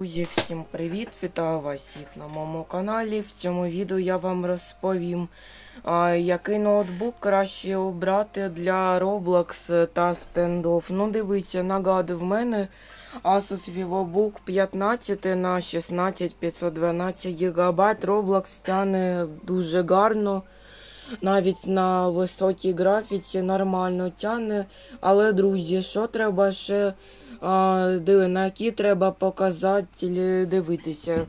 Друзі, всім привіт! Вітаю вас всіх на моєму каналі. В цьому відео я вам розповім, який ноутбук краще обрати для Roblox та стендов. Ну, дивіться, нагадую, в мене Asus VivoBook 15 на 16 512 ГБ. Roblox тяне дуже гарно. Навіть на високій графіці нормально тяне. Але, друзі, що треба ще диви, на які треба показателі дивитися.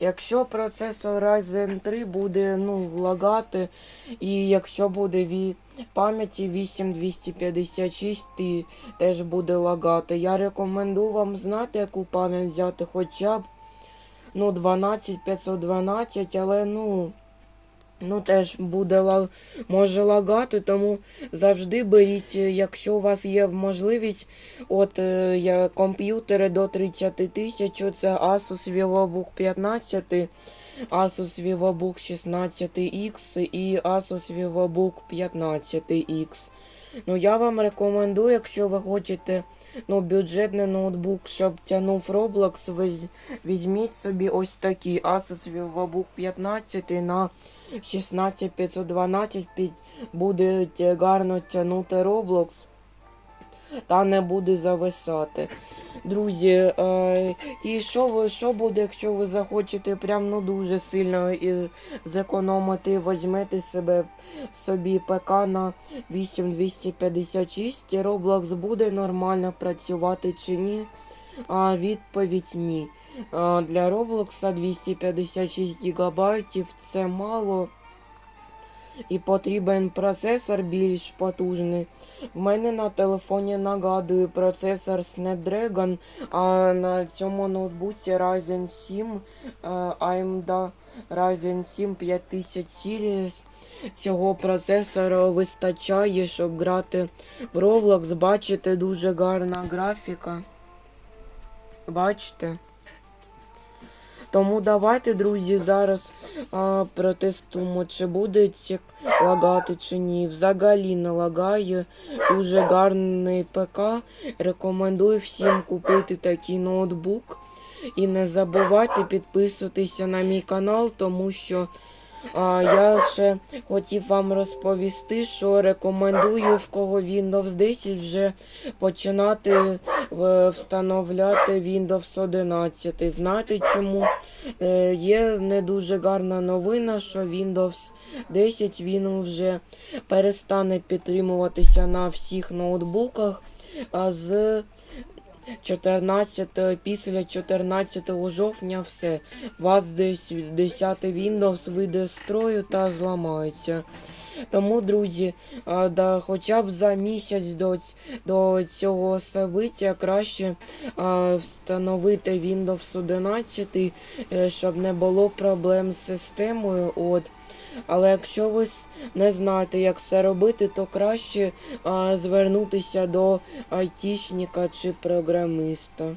Якщо процесор Ryzen 3 буде ну, лагати, і якщо буде від пам'яті 8256, і теж буде лагати. Я рекомендую вам знати, яку пам'ять взяти хоча б ну, 12512, але ну. Ну, теж буде ла- може лагати, тому завжди беріть, е, якщо у вас є можливість, от е, комп'ютери до 30 тисяч, це Asus VivoBook 15, Asus VivoBook 16X і Asus VivoBook 15X. Ну, я вам рекомендую, якщо ви хочете ну, бюджетний ноутбук, щоб тягнув Roblox, візь- візьміть собі ось такий Asus VivoBook 15 на 16512 під буде гарно тягнути Roblox та не буде зависати. Друзі, е, і що що буде, якщо ви захочете прям ну дуже сильно і зекономити, візьмете себе собі ПК на 8256, Roblox буде нормально працювати чи ні? А відповідь ні. А, Для Roblox 256 ГБ це мало. І потрібен процесор більш потужний. В мене на телефоні нагадую процесор Snapdragon, а на цьому ноутбуці Ryzen 7 е, AMD Ryzen 7 5000 Series. Цього процесора вистачає, щоб грати в Roblox. Бачите, дуже гарна графіка. Бачите? Тому давайте, друзі, зараз а, протестуємо, чи буде лагати чи ні. Взагалі не лагає. Дуже гарний ПК. Рекомендую всім купити такий ноутбук. І не забувайте підписуватися на мій канал, тому що а, я ще хотів вам розповісти, що рекомендую в кого Windows 10 вже починати встановляти Windows 11. Знаєте чому? Е, Є не дуже гарна новина, що Windows 10 він вже перестане підтримуватися на всіх ноутбуках. А з 14 після 14 жовтня все. Вас десь 10 Windows вийде з строю та зламається. Тому, друзі, да, хоча б за місяць до, до цього собиття краще а, встановити Windows 11, е, щоб не було проблем з системою. От. Але якщо ви не знаєте, як це робити, то краще а, звернутися до айтішника чи програмиста.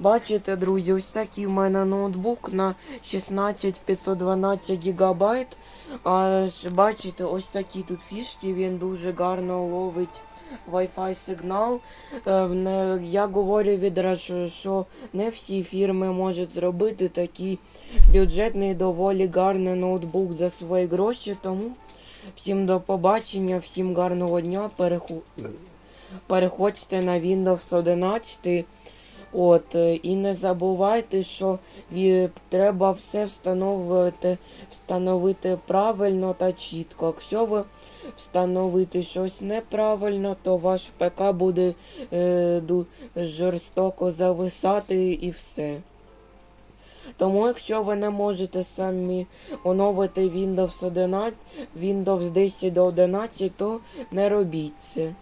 Бачите, друзі, ось такий в мене ноутбук на 16 512 ГБ. А, бачите, ось такі тут фішки, він дуже гарно ловить Wi-Fi сигнал. Е, Я говорю відразу, що не всі фірми можуть зробити такий бюджетний, доволі гарний ноутбук за свої гроші. Тому всім до побачення, всім гарного дня. Переходьте на Windows 11. От, е, і не забувайте, що треба все встановити, встановити правильно та чітко. Якщо ви встановите щось неправильно, то ваш ПК буде е, жорстоко зависати і все. Тому, якщо ви не можете самі оновити Windows 11, Windows 10 до 11, то не робіть це.